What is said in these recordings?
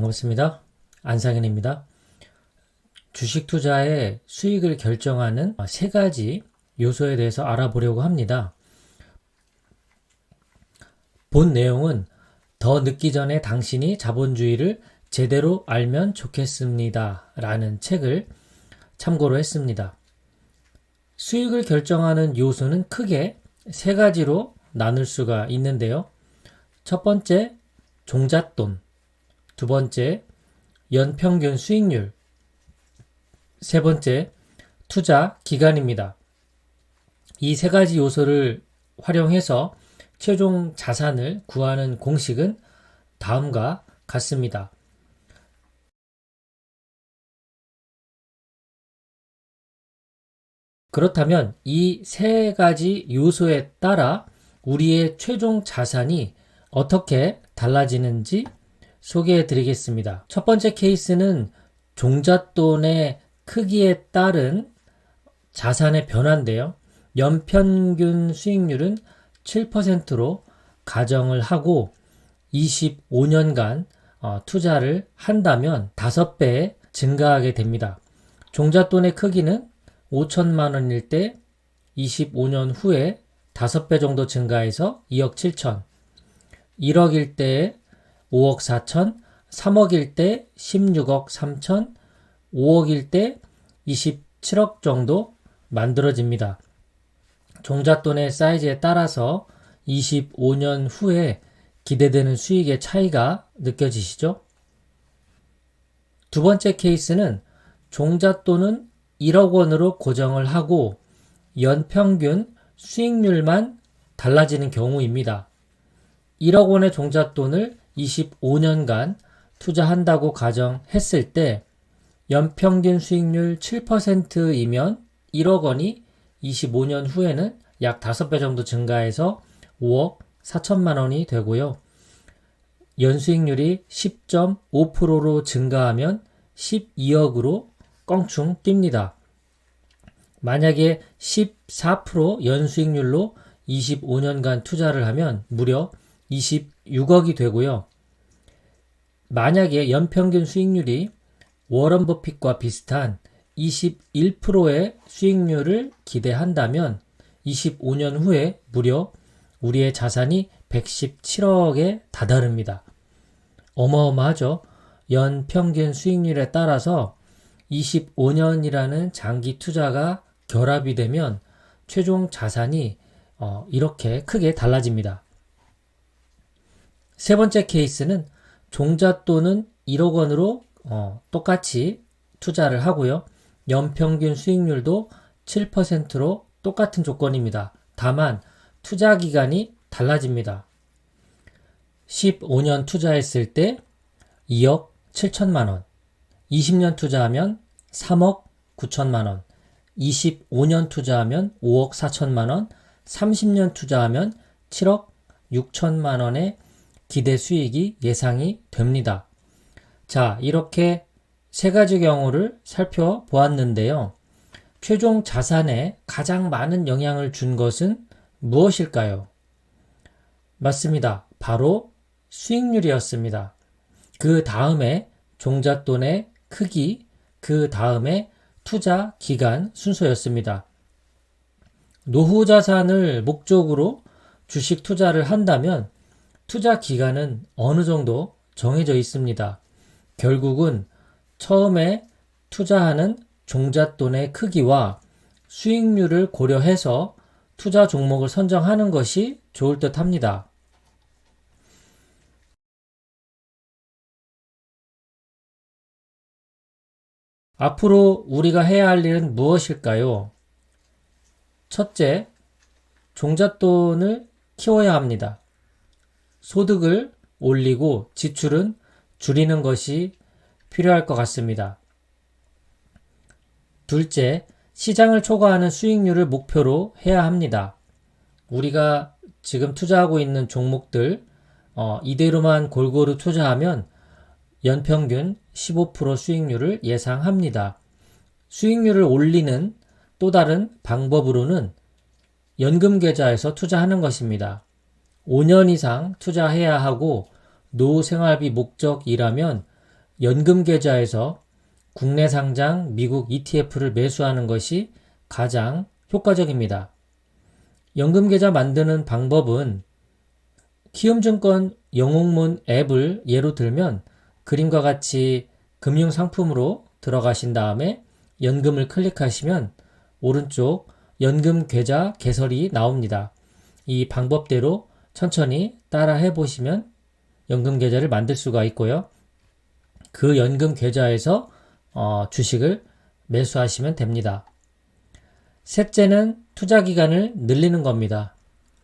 반갑습니다. 안상현입니다. 주식 투자의 수익을 결정하는 세 가지 요소에 대해서 알아보려고 합니다. 본 내용은 더 늦기 전에 당신이 자본주의를 제대로 알면 좋겠습니다. 라는 책을 참고로 했습니다. 수익을 결정하는 요소는 크게 세 가지로 나눌 수가 있는데요. 첫 번째, 종잣돈. 두 번째, 연평균 수익률. 세 번째, 투자 기간입니다. 이 세 가지 요소를 활용해서 최종 자산을 구하는 공식은 다음과 같습니다. 그렇다면 이 세 가지 요소에 따라 우리의 최종 자산이 어떻게 달라지는지 소개해 드리겠습니다. 첫 번째 케이스는 종잣돈의 크기에 따른 자산의 변화인데요. 연평균 수익률은 7%로 가정을 하고 25년간 어, 투자를 한다면 5배 증가하게 됩니다. 종잣돈의 크기는 5천만 원일 때 25년 후에 5배 정도 증가해서 2억 7천, 1억일 때 5억 4천, 3억일 때 16억 3천, 5억일 때 27억 정도 만들어집니다. 종잣돈의 사이즈에 따라서 25년 후에 기대되는 수익의 차이가 느껴지시죠? 두 번째 케이스는 종잣돈은 1억 원으로 고정을 하고 연평균 수익률만 달라지는 경우입니다. 1억 원의 종잣돈을 25년간 투자한다고 가정했을 때 연평균 수익률 7%이면 1억 원이 25년 후에는 약 5배 정도 증가해서 5억 4천만 원이 되고요. 연수익률이 10.5%로 증가하면 12억으로 껑충 뜁니다. 만약에 14% 연수익률로 25년간 투자를 하면 무려 26억이 되고요. 만약에 연평균 수익률이 워런 버핏과 비슷한 21%의 수익률을 기대한다면 25년 후에 무려 우리의 자산이 117억에 다다릅니다. 어마어마하죠? 연 평균 수익률에 따라서 25년이라는 장기 투자가 결합이 되면 최종 자산이 어, 이렇게 크게 달라집니다. 세 번째 케이스는 종잣돈은 1억 원으로 어, 똑같이 투자를 하고요. 연평균 수익률도 7%로 똑같은 조건입니다. 다만 투자 기간이 달라집니다. 15년 투자했을 때 2억 7천만 원, 20년 투자하면 3억 9천만 원, 25년 투자하면 5억 4천만 원, 30년 투자하면 7억 6천만 원의 기대 수익이 예상이 됩니다. 자, 이렇게 세 가지 경우를 살펴보았는데요. 최종 자산에 가장 많은 영향을 준 것은 무엇일까요? 맞습니다. 바로 수익률이었습니다. 그 다음에 종잣돈의 크기, 그 다음에 투자 기간 순서였습니다. 노후 자산을 목적으로 주식 투자를 한다면 투자 기간은 어느 정도 정해져 있습니다. 결국은 처음에 투자하는 종잣돈의 크기와 수익률을 고려해서 투자 종목을 선정하는 것이 좋을 듯 합니다. 앞으로 우리가 해야 할 일은 무엇일까요? 첫째, 종잣돈을 키워야 합니다. 소득을 올리고 지출은 줄이는 것이 필요할 것 같습니다. 둘째, 시장을 초과하는 수익률을 목표로 해야 합니다. 우리가 지금 투자하고 있는 종목들, 어, 이대로만 골고루 투자하면 연평균 15% 수익률을 예상합니다. 수익률을 올리는 또 다른 방법으로는 연금 계좌에서 투자하는 것입니다. 5년 이상 투자해야 하고 노후 생활비 목적이라면 연금 계좌에서 국내 상장 미국 ETF를 매수하는 것이 가장 효과적입니다. 연금 계좌 만드는 방법은 키움증권 영웅문 앱을 예로 들면 그림과 같이 금융 상품으로 들어가신 다음에 연금을 클릭하시면 오른쪽 연금 계좌 개설이 나옵니다. 이 방법대로 천천히 따라 해 보시면 연금 계좌를 만들 수가 있고요. 그 연금 계좌에서 어, 주식을 매수하시면 됩니다. 셋째는 투자 기간을 늘리는 겁니다.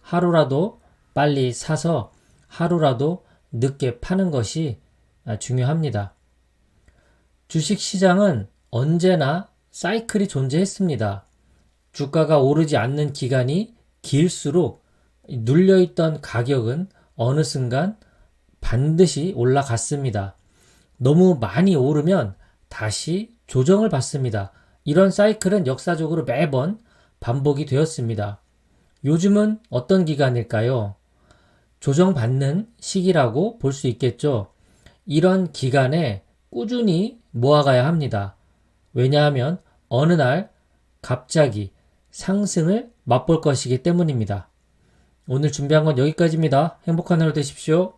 하루라도 빨리 사서 하루라도 늦게 파는 것이 아, 중요합니다. 주식 시장은 언제나 사이클이 존재했습니다. 주가가 오르지 않는 기간이 길수록 눌려있던 가격은 어느 순간 반드시 올라갔습니다. 너무 많이 오르면 다시 조정을 받습니다. 이런 사이클은 역사적으로 매번 반복이 되었습니다. 요즘은 어떤 기간일까요? 조정받는 시기라고 볼 수 있겠죠. 이런 기간에 꾸준히 모아가야 합니다. 왜냐하면 어느 날 갑자기 상승을 맛볼 것이기 때문입니다. 오늘 준비한 건 여기까지입니다. 행복한 하루 되십시오.